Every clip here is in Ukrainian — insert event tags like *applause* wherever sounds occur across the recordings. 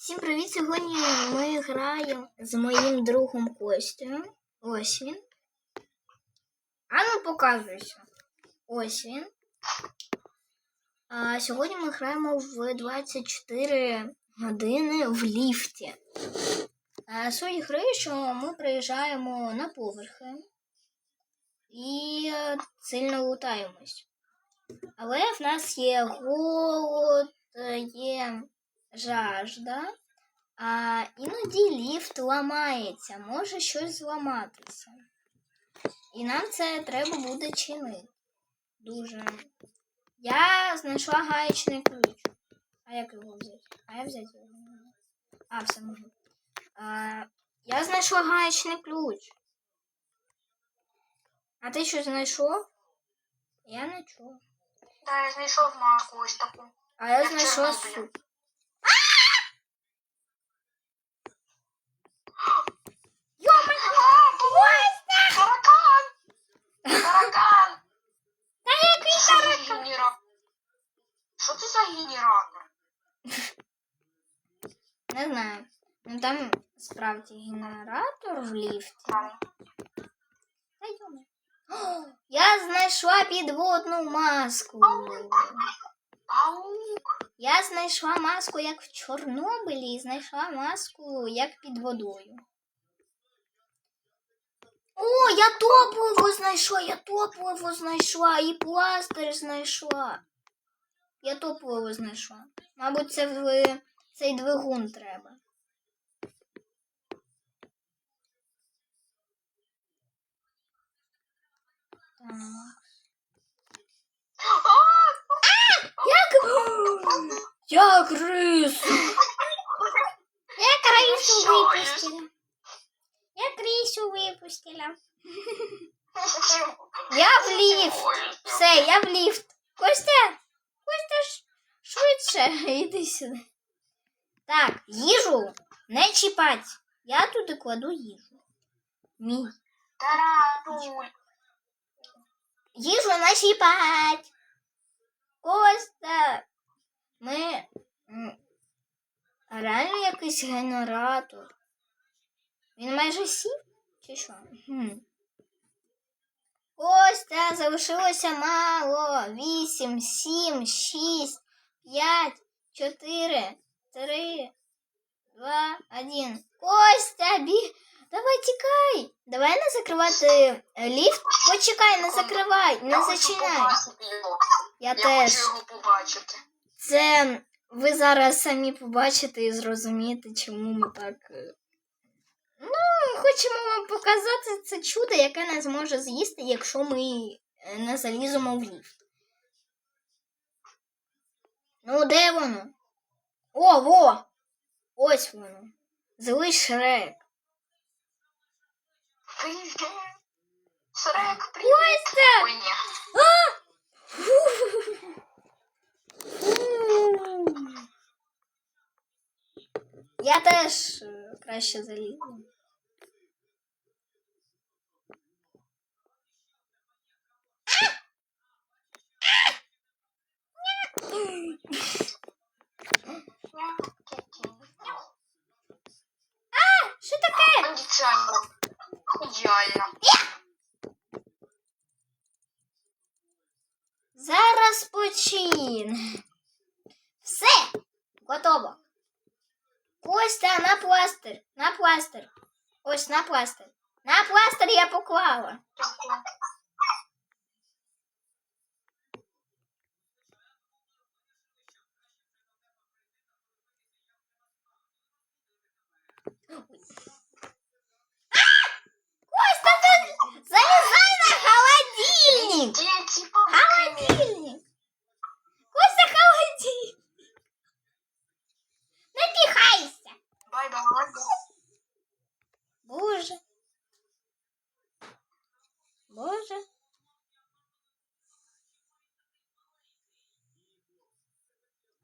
Всім привіт! Сьогодні ми граємо з моїм другом Костю. Ось він. А ну показуйся. Ось він. А сьогодні ми граємо в 24 години в ліфті. А суть гри, що ми приїжджаємо на поверхи і е, сильно лутаємось. Але в нас є голод, е, є жажда, а іноді ліфт ламається, може щось зламатися. І нам це треба буде чинити. Дуже. Я знайшла гаечний ключ. А як його взяти? А я взяти його. А, все можу. А, я знайшла гаечний ключ. А ти що знайшов? Я не чула. Да, я знайшов марку ось таку. А я Чорнобиля. суп. Таракан! Таракан! Та який Що це за генератор? Що це за генератор? Не знаю. Ну там справді генератор в ліфті. Я знайшла підводну маску. Я знайшла маску як в Чорнобилі, і знайшла маску як під водою. О, я топливо знайшла, я топливо знайшла і пластир знайшла. Я топливо знайшла. Мабуть, це в цей двигун треба. Так. Як? Я крису. Я крису випустила. Я крису випустила. Я в ліфт. Все, я в ліфт. Костя, Костя, швидше, іди *laughs* сюди. Так, їжу не чіпать. Я туди кладу їжу. Мій. Тарануль! Їжу не чіпать. Костя. Ми. реально якийсь генератор. Він майже сів? Чи що? Костя, залишилося мало. Вісім, сім, шість, п'ять, чотири, три, два, один. Костя, бі... Давай тікай. Давай не закривати е, ліфт. Почекай, не закривай, не. Я Я теж. хочу його побачити. Це ви зараз самі побачите і зрозумієте, чому ми так. е, Ну, хочемо вам показати це чудо, яке нас може з'їсти, якщо ми е, не заліземо в ліфт. Ну, де воно? О, во! Ось воно. Злий шрек. Привіт! Шрек, привіт! Костя! Ой, ні. Я теж е, краще залізу. Зараз почин. Все, готово. Костя на пластир, на пластир. Ось на пластир. На пластир я поклала. Костя,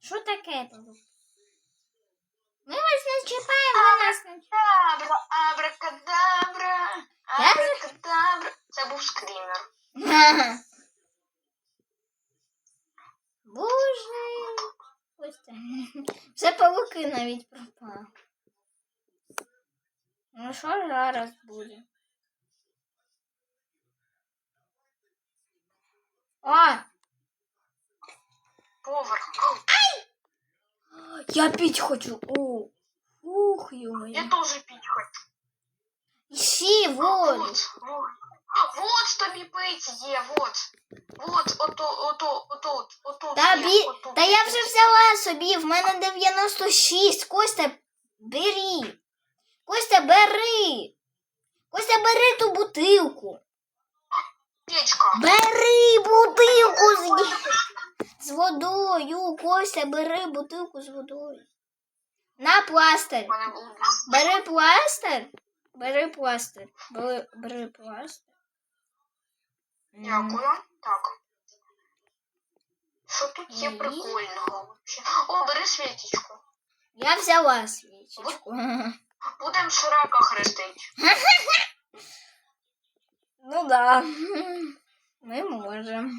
Що таке? Ми вас не чіпаємо, ви нас не Абра, абракадабра, абракадабра. Це був чіпаємо. Боже. Костя. Вже павуки свічки навіть пропав. Ну що зараз буде? А! Поверх. Я пить хочу. О, ух, ё Я теж піть хочу. Ищи воду. Вот, вот. Вот тобі пить є, вот. Вот, ото, ото, ото, ото. Та, бі... Та я вже взяла собі, в мене 96. Костя, бери. Костя, бери. Костя, бери ту бутилку. Печка. Бери бутилку з, з водою. Костя, бери бутилку з водою. На пластир. Бери пластир. Бери пластир. Бери, бери пластир. Дякую. Так. Що тут є прикольного? О, бери світічку. Я взяла свічечку. Будем Шрека хрестить. *laughs* Ну да. Ми можемо.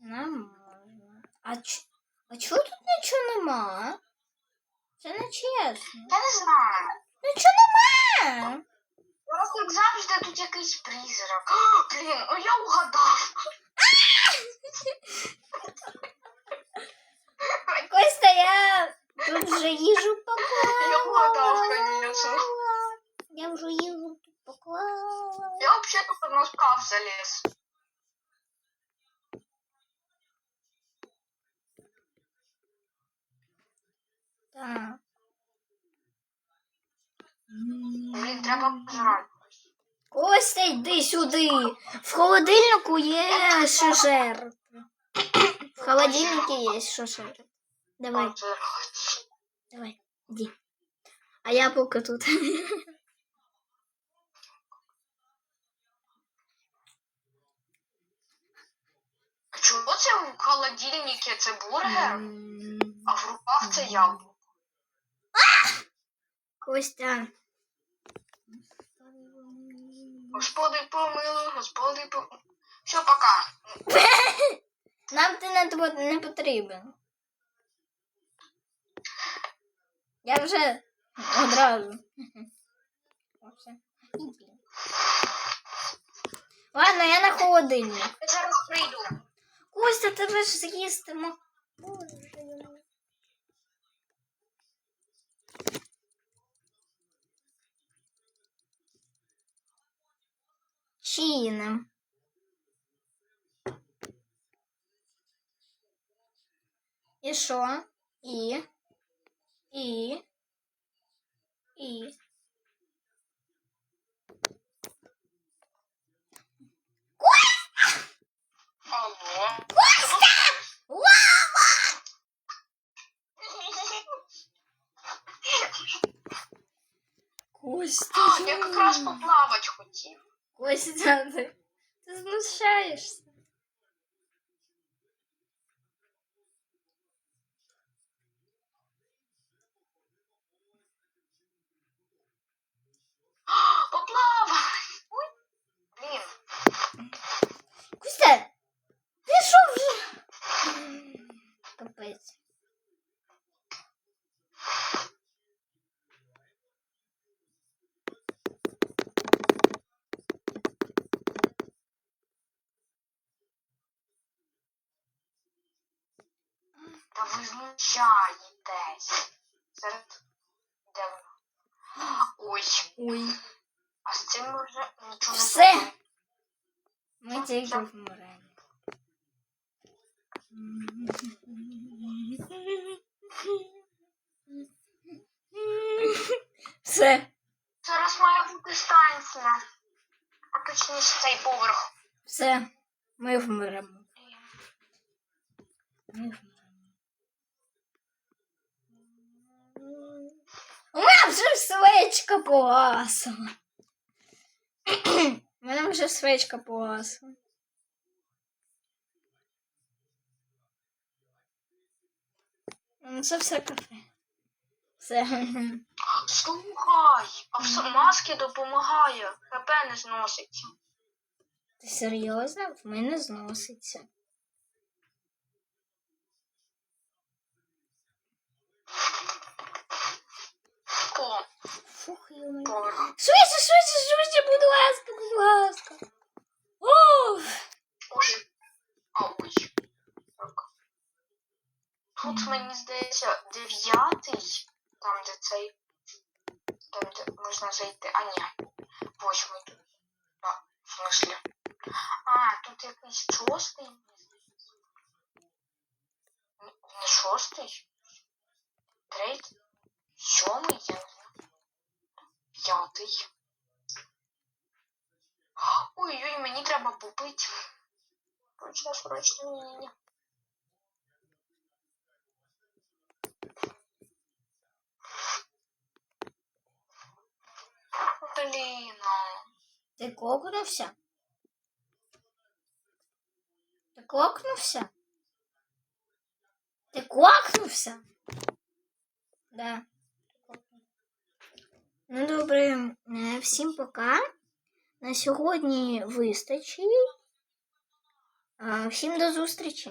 Нам можна. А, ч... а чого тут нічого нема? Це не чесно. Я не знаю. Нічого нема. Зараз як завжди тут якийсь призрак. О, *gasps* Блін, о я угадав. *laughs* Костя, я тут вже їжу поклала. Я угадав, конечно. Я вже їжу тут поклала. Я взагалі тут на шкаф заліз. Так. Блін, треба пожрати. Костя, йди сюди. В холодильнику є що. В холодильнику є що. Давай, давай, іди. А я поки тут. А чого це в холодильнику це бургер, а в руках це яблуко? Костя. Господи помилуй, господи помилуй. Все, пока. *laughs* Нам ти не, не потрібен. Я вже одразу. *laughs* Ладно, я на холодильник. Я зараз прийду. Костя, тебе ж з'їстимо. Чином. І що? І? І? І? Костя, ти, ти знущаєшся. Поплавай. Ой. Блін. Костя, ти що вже? Капець. Та ви знущаєтесь. Серед де? Ой. Ой. А з цим ми вже нічого не Все. зробимо. Ми тільки вмремо. Все. Зараз має бути станція. А точніше цей поверх. Все. Ми вмремо. Ми вмремо. Свечка погасла. У мене вже свечка погасла. Ну, Це все кафе. Все. Слухай, а в маски допомагає. ХП не зноситься. Ти серйозно? В мене зноситься. Йо. Поверх. Швидше, швидше, швидше, будь ласка, будь ласка. О, Ой. Тут, мені здається, дев'ятий, там, де цей. Там, де можна зайти. А, ні. Восьмий тут. А, в смислі. А, тут якийсь шостий. Не шостий. Третій. Сьомий, я не знаю. П'ятий. Ой-ой, мені треба попити. Срочно, срочно, ні-ні-ні. Блін, ти кокнувся? Ти кокнувся? Ти кокнувся? Да. Ну, добре, е, всім пока. На сьогодні вистачить. Всім до зустрічі.